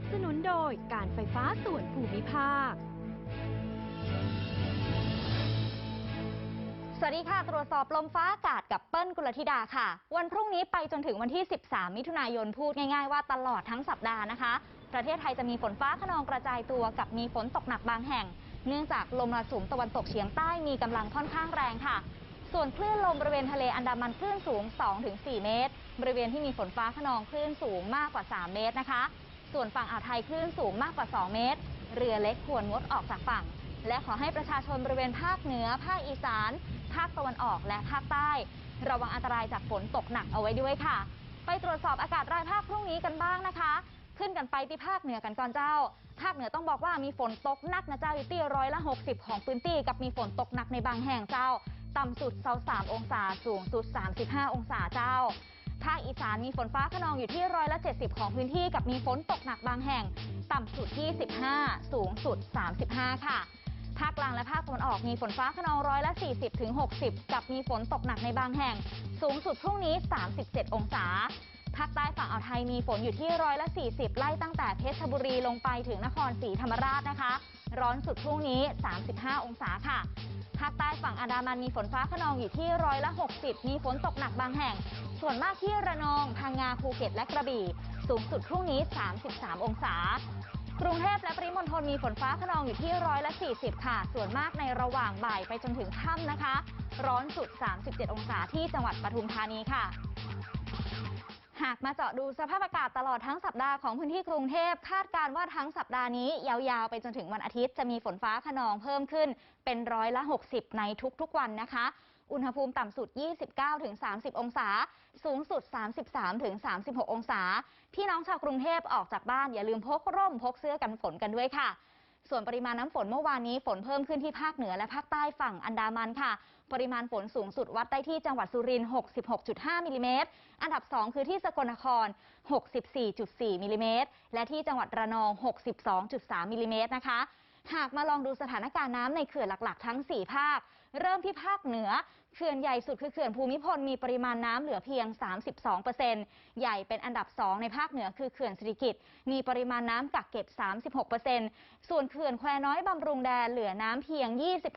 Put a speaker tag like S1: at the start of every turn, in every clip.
S1: บสนุนโดยการไฟฟ้าส่วนภูมิภาค
S2: สวัสดีค่ะ ตรวจสอบลมฟ้าอากาศกับเปิ้ลกุลธิดาค่ะ วันพรุ่งนี้ไปจนถึงวันที่ 13 มิถุนายนพูดง่ายๆว่าตลอดทั้งสัปดาห์นะคะ ประเทศไทยจะมีฝนฟ้าขนองกระจายตัวกับมีฝนตกหนักบางแห่ง เนื่องจากลมมรสุมตะวันตกเฉียงใต้มีกำลังค่อนข้างแรงค่ะส่วนคลื่นลมบริเวณทะเลอันดามันคลื่นสูง 2-4 เมตร บริเวณที่มีฝนฟ้าขนองคลื่นสูงมากกว่า 3 เมตรนะคะ ส่วนฝั่งอ่าวไทยคลื่นสูงมากกว่า 2 เมตร เรือเล็กควรงดออกจากฝั่ง และขอให้ประชาชนบริเวณภาคเหนือ ภาคอีสาน ภาคตะวันออกและภาคใต้ ระวังอันตรายจากฝนตกหนักเอาไว้ด้วยค่ะ ไปตรวจสอบอากาศรายภาคพรุ่งนี้กันบ้างนะคะ ขึ้นกันไปที่ภาคเหนือกันก่อนเจ้า ภาคเหนือต้องบอกว่ามีฝนตกหนักนะเจ้าอยู่ที่ร้อยละ 60 ของพื้นที่กับมีฝนตกหนักในบางแห่งเจ้า ต่ำสุด 23 องศา สูงสุด 35 องศาเจ้า ภาคอีสานมีฝนฟ้าขนองอยู่ที่ร้อยละ 70 ของพื้นที่กับมีฝนตกหนักบางแห่ง ต่ำสุดที่ 15 สูงสุด 35 ค่ะ ภาคกลางและภาคตะวันออกมีฝนฟ้าขนองร้อยละ 40ถึง60 กับมีฝนตกหนักในบางแห่ง สูงสุดพรุ่งนี้ 37 องศา มีฝนอยู่ที่ร้อยละ 40 ไล่ตั้งแต่เพชรบุรีลงไปถึงนครศรีธรรมราชนะคะ ร้อนสุดพรุ่งนี้ 35 องศาค่ะ ภาคใต้ฝั่งอันดามันมีฝนฟ้าขนองอยู่ที่ร้อยละ 60 มีฝนตกหนักบางแห่ง ส่วนมากที่ระนอง พังงา ภูเก็ต และกระบี่ สูงสุดพรุ่งนี้ 33 องศากรุงเทพและปริมณฑลมีฝนฟ้าขนองอยู่ที่ร้อยละ 40 ค่ะ ส่วนมากในระหว่างบ่ายไปจนถึงค่ำนะคะ ร้อนสุด 37 องศาที่จังหวัดปทุมธานีค่ะ หากมาเจาะดูสภาพอากาศตลอดทั้งสัปดาห์ของพื้นที่กรุงเทพคาดการณ์ว่าทั้งสัปดาห์นี้ ยาวๆ ไปจนถึงวันอาทิตย์จะมีฝนฟ้าขนองเพิ่มขึ้นเป็นร้อยละ 60 ในทุกๆวันนะคะ อุณหภูมิต่ำสุด 29-30 องศา สูงสุด 33-36 องศา พี่น้องชาวกรุงเทพออกจากบ้านอย่าลืมพกร่มพกเสื้อกันฝนกันด้วยค่ะ ส่วนปริมาณน้ำฝนเมื่อวานนี้ฝนเพิ่มขึ้นที่ภาคเหนือและภาคใต้ฝั่งอันดามันค่ะ ปริมาณฝนสูงสุดวัดได้ที่จังหวัดสุรินทร์66.5มิลลิเมตร อันดับ 2 คือที่สกลนคร 64.4มิลลิเมตร และที่จังหวัดระนอง 62.3มิลลิเมตรนะคะ หากมาลองดูสถานการณ์น้ำในเขื่อนหลักๆ ทั้ง 4 ภาค เริ่มที่ภาคเหนือ เขื่อนใหญ่สุดคือเขื่อนภูมิพลมีปริมาณน้ำเหลือเพียง 32%ใหญ่เป็นอันดับ 2 ในภาคเหนือคือเขื่อนสิริกิตมีปริมาณน้ำกักเก็บ 36%ส่วนเขื่อนแควน้อยบำรุงแดนเหลือน้ำเพียง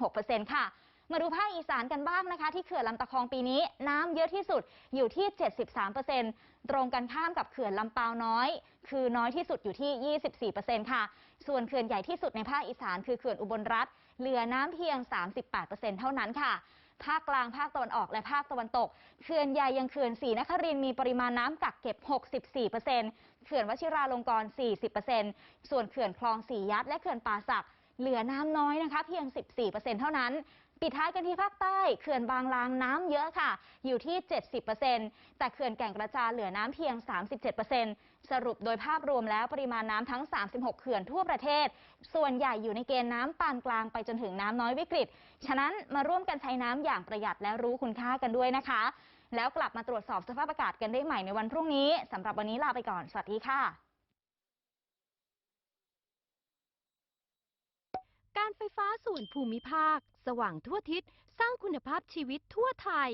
S2: 26%ค่ะ มาดูภาคอีสานกันบ้างนะคะ ที่เขื่อนลำตะคองปีนี้ น้ำเยอะที่สุดอยู่ที่ 73%ตรงกันข้ามกับเขื่อนลำปาวน้อย คือน้อยที่สุดอยู่ที่ 24%ค่ะ ส่วนเขื่อนใหญ่ที่สุดในภาคอีสานคือเขื่อนอุบลรัฐเหลือน้ำเพียง 38%เท่านั้นค่ะภาคกลาง ภาคตะวันออก และภาคตะวันตก เขื่อนใหญ่ยังเขื่อนศรีนครินมีปริมาณน้ำกักเก็บ 64%เขื่อนวชิราลงกรณ์40%ส่วนเขื่อนคลองสียัดและเขื่อนป่าสัก เหลือน้ำน้อยนะคะ เพียง 14%เท่านั้น ปิดท้ายกันที่ภาคใต้เขื่อนบางลางน้ำเยอะค่ะ อยู่ที่ 70%แต่เขื่อนแก่งกระจานเหลือน้ำเพียง 37%สรุปโดยภาพรวมแล้วปริมาณน้ำทั้ง 36 เขื่อนทั่วประเทศ ส่วนใหญ่อยู่ในเกณฑ์น้ำปานกลางไปจนถึงน้ำน้อยวิกฤต ฉะนั้นมาร่วมกันใช้น้ำอย่างประหยัดและรู้คุณค่ากันด้วยนะคะ แล้วกลับมาตรวจสอบสภาพอากาศกันได้ใหม่ในวันพรุ่งนี้สำหรับวันนี้ลาไปก่อน สวัสดีค่ะ
S1: การไฟฟ้าส่วนภูมิภาค สว่างทั่วทิศ สร้างคุณภาพชีวิตทั่วไทย